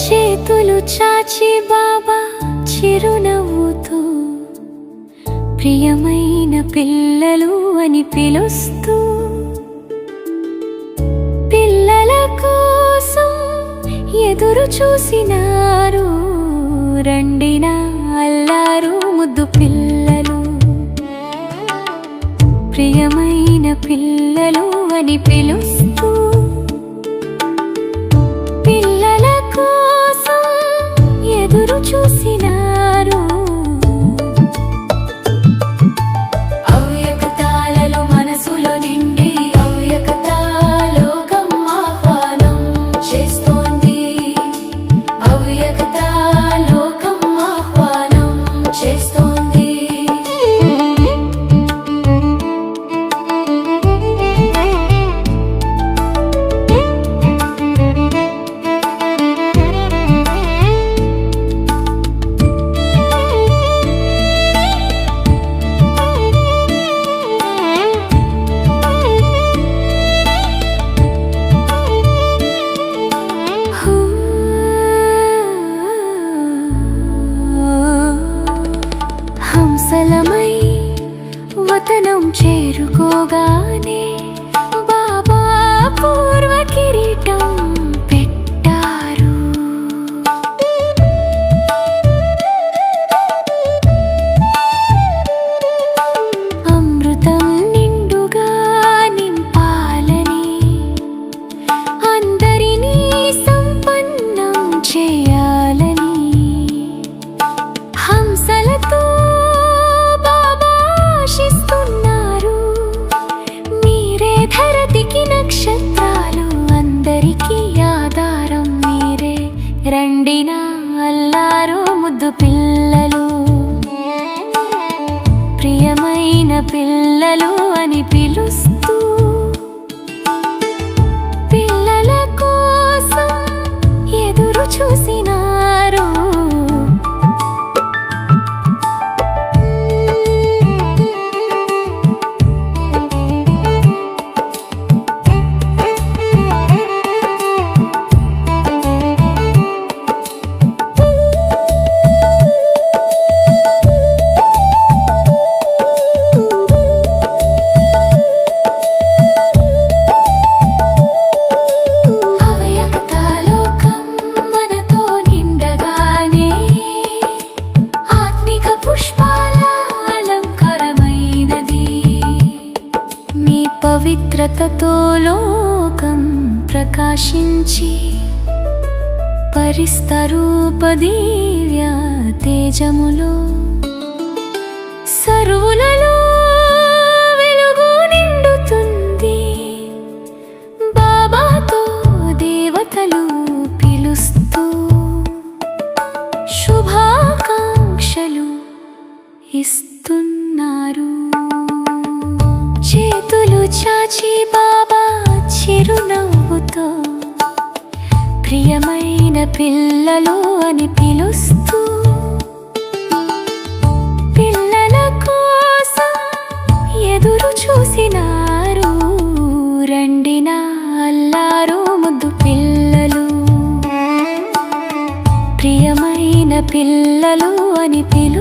చేతులు చాచి బాబా చిరునవ్వుతూ ప్రియమైన పిల్లలు అని పిలుస్తూ పిల్లల కోసం ఎదురు చూసినారు రండిన అల్లారు ముద్దు పిల్ల ప్రియమైన పిల్లలు అని పిలుస్తా సలమై వతనం చేరుకోగానే బాబా పూర్వ కిరీటం పిల్లలు అని పిలుస్తూ పవిత్రతతో లోకం ప్రకాశించి పరిస్తరూప దివ్య తేజములో సరువులలో వెలుగు నిండుతుంది. బాబాతో దేవతలు చాచీ బాబా చిరునవ్వుతో ప్రియమైన పిల్లలు అని పిలుస్తూ పిల్లల కోసం ఎదురు చూసినారు. రండిన అల్లారు ముద్దు పిల్లలు. ప్రియమైన పిల్లలు అని పిలు